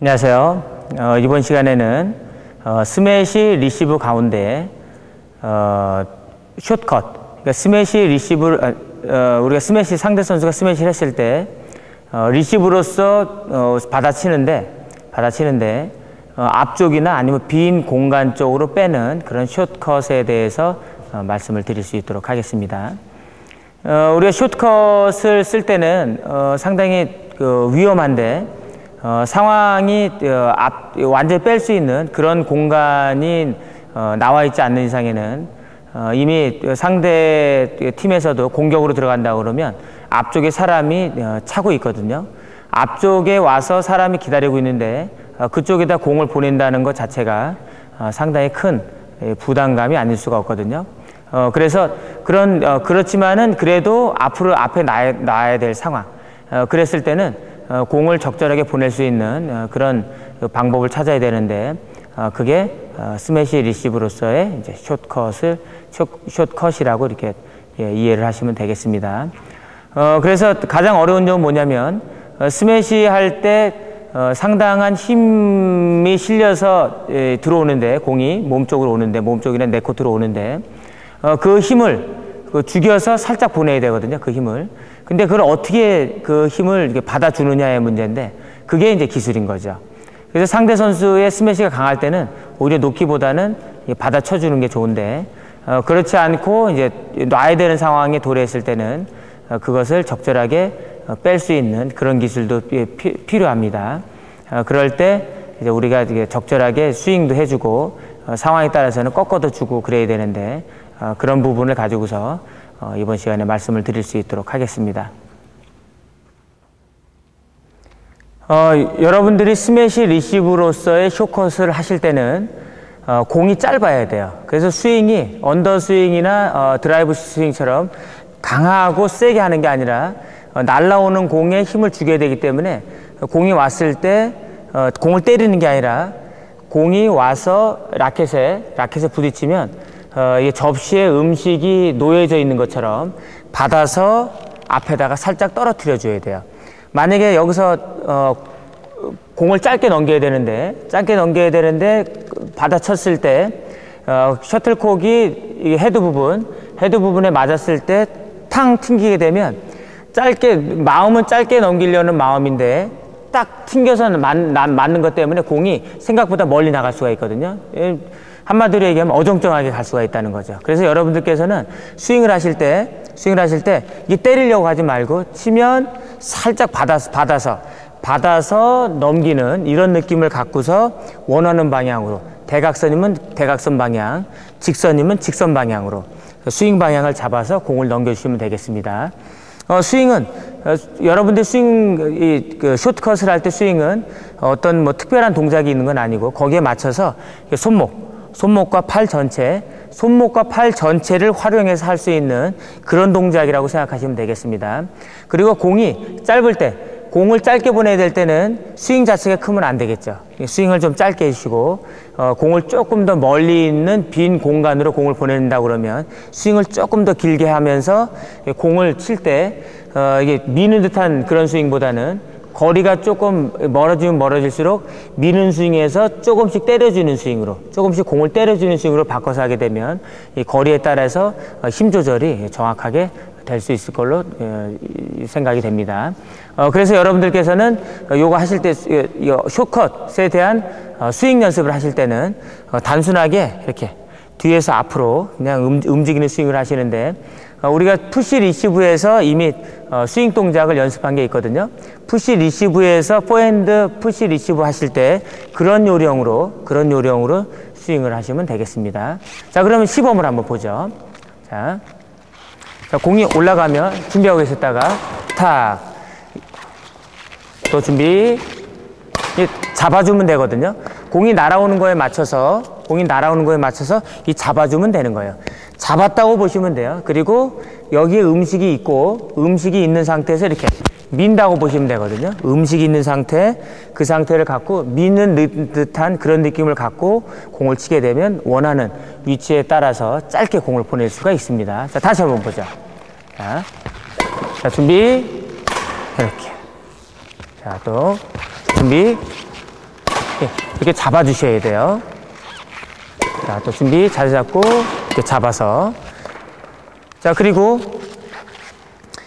안녕하세요. 어, 이번 시간에는 어, 스매시 리시브 가운데 어, 숏컷, 그러니까 스매시 리시브를 어, 우리가 스매시 상대 선수가 스매시를 했을 때 어, 리시브로서 어, 받아치는데 받아치는데 어, 앞쪽이나 아니면 빈 공간 쪽으로 빼는 그런 숏컷에 대해서 어, 말씀을 드릴 수 있도록 하겠습니다. 어, 우리가 숏컷을 쓸 때는 어, 상당히 그 위험한데 어, 상황이 어, 앞, 완전히 뺄 수 있는 그런 공간이 어, 나와 있지 않는 이상에는 어, 이미 상대 팀에서도 공격으로 들어간다 그러면 앞쪽에 사람이 어, 차고 있거든요. 앞쪽에 와서 사람이 기다리고 있는데 어, 그쪽에다 공을 보낸다는 것 자체가 어, 상당히 큰 예, 부담감이 아닐 수가 없거든요. 어, 그래서 그런 어, 그렇지만은 그래도 앞으로 앞에 놔야, 놔야 될 상황. 어, 그랬을 때는 어, 공을 적절하게 보낼 수 있는 어, 그런 그 방법을 찾아야 되는데 어, 그게 어, 스매시 리시브로서의 이제 숏컷을 숏, 숏컷이라고 이렇게 예, 이해를 하시면 되겠습니다. 어, 그래서 가장 어려운 점은 뭐냐면 어, 스매시 할때 어, 상당한 힘이 실려서 예, 들어오는데 공이 몸 쪽으로 오는데 몸 쪽이나 내 코트로 오는데 어, 그 힘을 그 죽여서 살짝 보내야 되거든요. 그 힘을. 근데 그걸 어떻게 그 힘을 이렇게 받아주느냐의 문제인데 그게 이제 기술인 거죠. 그래서 상대 선수의 스매시가 강할 때는 오히려 놓기보다는 받아 쳐주는 게 좋은데 어, 그렇지 않고 이제 놔야 되는 상황에 도래했을 때는 어, 그것을 적절하게 어, 뺄수 있는 그런 기술도 피, 피, 필요합니다. 어, 그럴 때 이제 우리가 이게 적절하게 스윙도 해주고 어, 상황에 따라서는 꺾어도 주고 그래야 되는데 어, 그런 부분을 가지고서 어, 이번 시간에 말씀을 드릴 수 있도록 하겠습니다. 어, 여러분들이 스매시 리시브로서의 쇼컷을 하실 때는 어, 공이 짧아야 돼요. 그래서 스윙이 언더 스윙이나 어, 드라이브 스윙처럼 강하고 세게 하는 게 아니라 어, 날라오는 공에 힘을 주게 되기 때문에 공이 왔을 때 어, 공을 때리는 게 아니라 공이 와서 라켓에 라켓에 부딪히면 어, 이 접시에 음식이 놓여져 있는 것처럼 받아서 앞에다가 살짝 떨어뜨려 줘야 돼요. 만약에 여기서 어, 공을 짧게 넘겨야 되는데 짧게 넘겨야 되는데 받아쳤을 때 어, 셔틀콕이 이 헤드 부분 헤드 부분에 맞았을 때 탕 튕기게 되면 짧게 마음은 짧게 넘기려는 마음인데 딱 튕겨서 맞, 맞는 것 때문에 공이 생각보다 멀리 나갈 수가 있거든요. 예, 한마디로 얘기하면 어정쩡하게 갈 수가 있다는 거죠. 그래서 여러분들께서는 스윙을 하실 때, 스윙을 하실 때, 이 때리려고 하지 말고, 치면 살짝 받아서, 받아서, 받아서 넘기는 이런 느낌을 갖고서 원하는 방향으로, 대각선이면 대각선 방향, 직선이면 직선 방향으로 스윙 방향을 잡아서 공을 넘겨주시면 되겠습니다. 어, 스윙은 어, 여러분들 스윙 이, 그 숏컷을 할 때 스윙은 어떤 뭐 특별한 동작이 있는 건 아니고 거기에 맞춰서 손목, 손목과 팔 전체, 손목과 팔 전체를 활용해서 할 수 있는 그런 동작이라고 생각하시면 되겠습니다. 그리고 공이 짧을 때 공을 짧게 보내야 될 때는 스윙 자체가 크면 안 되겠죠. 스윙을 좀 짧게 해주시고 어, 공을 조금 더 멀리 있는 빈 공간으로 공을 보낸다 그러면 스윙을 조금 더 길게 하면서 공을 칠 때 어, 이게 미는 듯한 그런 스윙보다는 거리가 조금 멀어지면 멀어질수록 미는 스윙에서 조금씩 때려주는 스윙으로 조금씩 공을 때려주는 스윙으로 바꿔서 하게 되면 이 거리에 따라서 어, 힘 조절이 정확하게 될 수 있을 걸로 어, 생각이 됩니다. 어, 그래서 여러분들께서는 요거 하실 때 쇼컷에 대한 어, 스윙 연습을 하실 때는 단순하게 이렇게 뒤에서 앞으로 그냥 움직이는 스윙을 하시는데 우리가 푸시 리시브에서 이미 스윙 동작을 연습한 게 있거든요. 푸시 리시브에서 포핸드 푸시 리시브 하실 때 그런 요령으로 그런 요령으로 스윙을 하시면 되겠습니다. 자, 그러면 시범을 한번 보죠. 자. 자, 공이 올라가면 준비하고 계셨다가 탁. 또 준비. 잡아주면 되거든요. 공이 날아오는 거에 맞춰서 공이 날아오는 거에 맞춰서 이 잡아주면 되는 거예요. 잡았다고 보시면 돼요. 그리고 여기에 음식이 있고 음식이 있는 상태에서 이렇게 민다고 보시면 되거든요. 음식이 있는 상태, 그 상태를 갖고 미는 듯한 그런 느낌을 갖고 공을 치게 되면 원하는 위치에 따라서 짧게 공을 보낼 수가 있습니다. 자, 다시 한번 보자. 자, 자 준비. 이렇게. 자, 또 준비. 예, 이렇게 잡아주셔야 돼요. 자, 또 준비 잘 잡고 이렇게 잡아서 자 그리고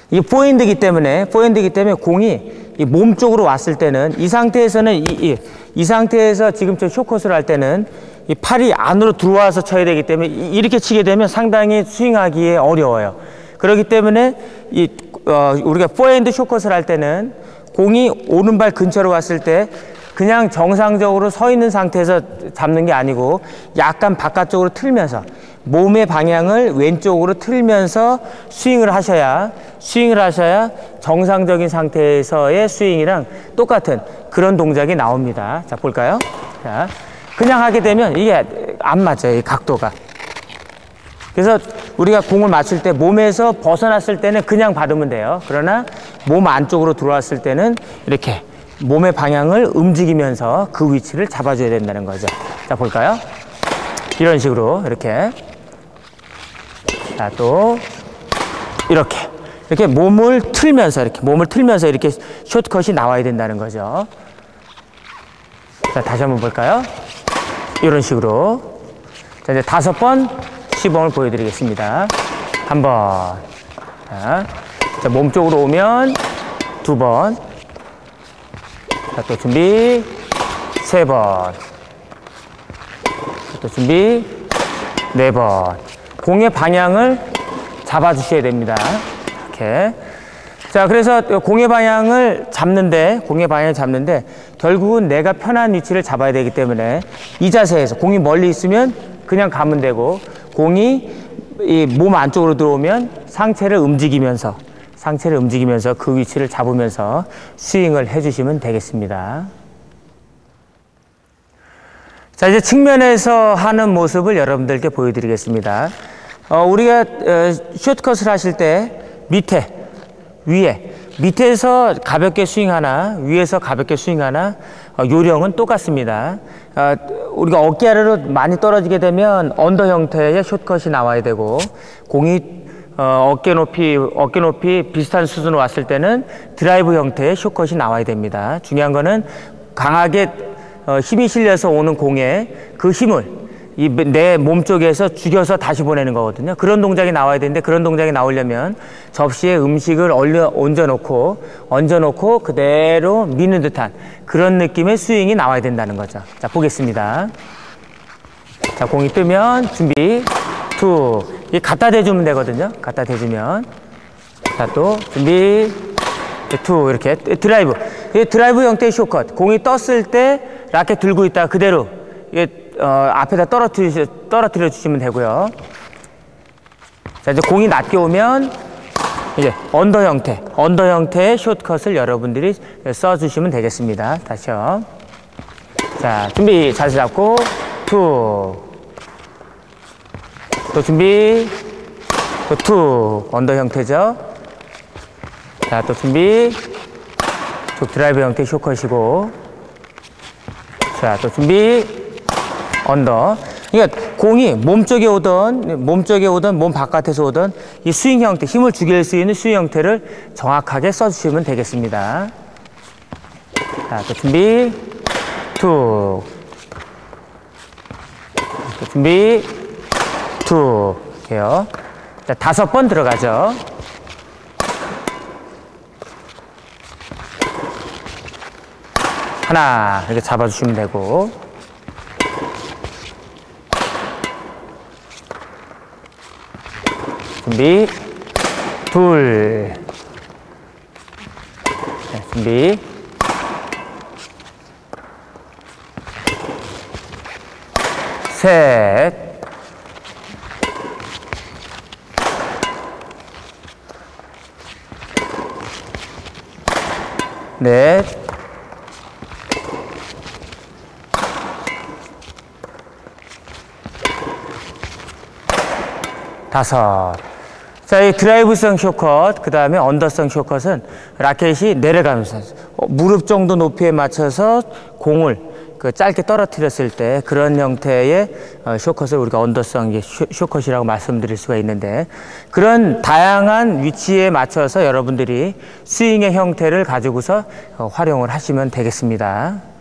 이게 포핸드기 때문에 포핸드기 때문에 공이 이 몸 쪽으로 왔을 때는 이 상태에서는 이, 이, 이 상태에서 지금 저 쇼컷을 할 때는 이 팔이 안으로 들어와서 쳐야 되기 때문에 이- 이렇게 치게 되면 상당히 스윙하기에 어려워요. 그렇기 때문에 이 어, 우리가 포핸드 쇼컷을 할 때는 공이 오른발 근처로 왔을 때 그냥 정상적으로 서 있는 상태에서 잡는 게 아니고 약간 바깥쪽으로 틀면서 몸의 방향을 왼쪽으로 틀면서 스윙을 하셔야 스윙을 하셔야 정상적인 상태에서의 스윙이랑 똑같은 그런 동작이 나옵니다. 자, 볼까요? 자, 그냥 하게 되면 이게 안 맞아요. 이 각도가. 그래서 우리가 공을 맞출 때 몸에서 벗어났을 때는 그냥 받으면 돼요. 그러나 몸 안쪽으로 들어왔을 때는 이렇게 몸의 방향을 움직이면서 그 위치를 잡아줘야 된다는 거죠. 자, 볼까요? 이런 식으로 이렇게. 자, 또 이렇게. 이렇게 몸을 틀면서 이렇게 몸을 틀면서 이렇게 쇼트컷이 나와야 된다는 거죠. 자, 다시 한번 볼까요? 이런 식으로. 자, 이제 다섯 번 시범을 보여드리겠습니다. 한 번. 자, 자, 몸 쪽으로 오면 두 번. 자, 또 준비. 세 번. 자, 또 준비. 네 번. 공의 방향을 잡아주셔야 됩니다. 이렇게. 자, 그래서 공의 방향을 잡는데, 공의 방향을 잡는데, 결국은 내가 편한 위치를 잡아야 되기 때문에 이 자세에서 공이 멀리 있으면 그냥 가면 되고, 공이 이 몸 안쪽으로 들어오면 상체를 움직이면서, 상체를 움직이면서 그 위치를 잡으면서 스윙을 해주시면 되겠습니다. 자, 이제 측면에서 하는 모습을 여러분들께 보여드리겠습니다. 어, 우리가 어, 숏컷을 하실 때 밑에, 위에, 밑에서 가볍게 스윙하나 위에서 가볍게 스윙하나 어, 요령은 똑같습니다. 어, 우리가 어깨 아래로 많이 떨어지게 되면 언더 형태의 숏컷이 나와야 되고 공이 어, 어깨 높이 어깨 높이 비슷한 수준으로 왔을 때는 드라이브 형태의 숏컷이 나와야 됩니다. 중요한 거는 강하게 어, 힘이 실려서 오는 공에 그 힘을 이내몸 쪽에서 죽여서 다시 보내는 거거든요. 그런 동작이 나와야 되는데 그런 동작이 나오려면 접시에 음식을 얼려 얹어놓고 얹어놓고 그대로 미는 듯한 그런 느낌의 스윙이 나와야 된다는 거죠. 자 보겠습니다. 자 공이 뜨면 준비 투. 이 갖다 대주면 되거든요. 갖다 대주면 자 또 준비 투 이렇게 드라이브 이 드라이브 형태의 쇼컷 공이 떴을 때 라켓 들고 있다 그대로 이게 어, 앞에다 떨어뜨려 떨어뜨려 주시면 되고요. 자 이제 공이 낮게 오면 이제 언더 형태 언더 형태의 숏컷을 여러분들이 써주시면 되겠습니다. 다시요. 자 준비 자세 잡고 투. 또 준비 또투 언더 형태죠. 자, 또 준비. 또 드라이브 형태 쇼컷이고. 자, 또 준비. 언더. 그러니까 공이 몸쪽에 오던, 몸쪽에 오던, 몸 바깥에서 오던 이 스윙 형태, 힘을 죽일 수 있는 스윙 형태를 정확하게 써주시면 되겠습니다. 자, 또 준비. 툭. 또 준비. 툭. 이렇게요. 자, 다섯 번 들어가죠. 하나 이렇게 잡아주시면 되고 준비 둘 네, 준비 셋 넷, 다섯. 자, 이 드라이브성 쇼컷, 그 다음에 언더성 쇼컷은 라켓이 내려가면서 어, 무릎 정도 높이에 맞춰서 공을 그 짧게 떨어뜨렸을 때 그런 형태의 어, 쇼컷을 우리가 언더성 쇼컷이라고 말씀드릴 수가 있는데 그런 다양한 위치에 맞춰서 여러분들이 스윙의 형태를 가지고서 어, 활용을 하시면 되겠습니다.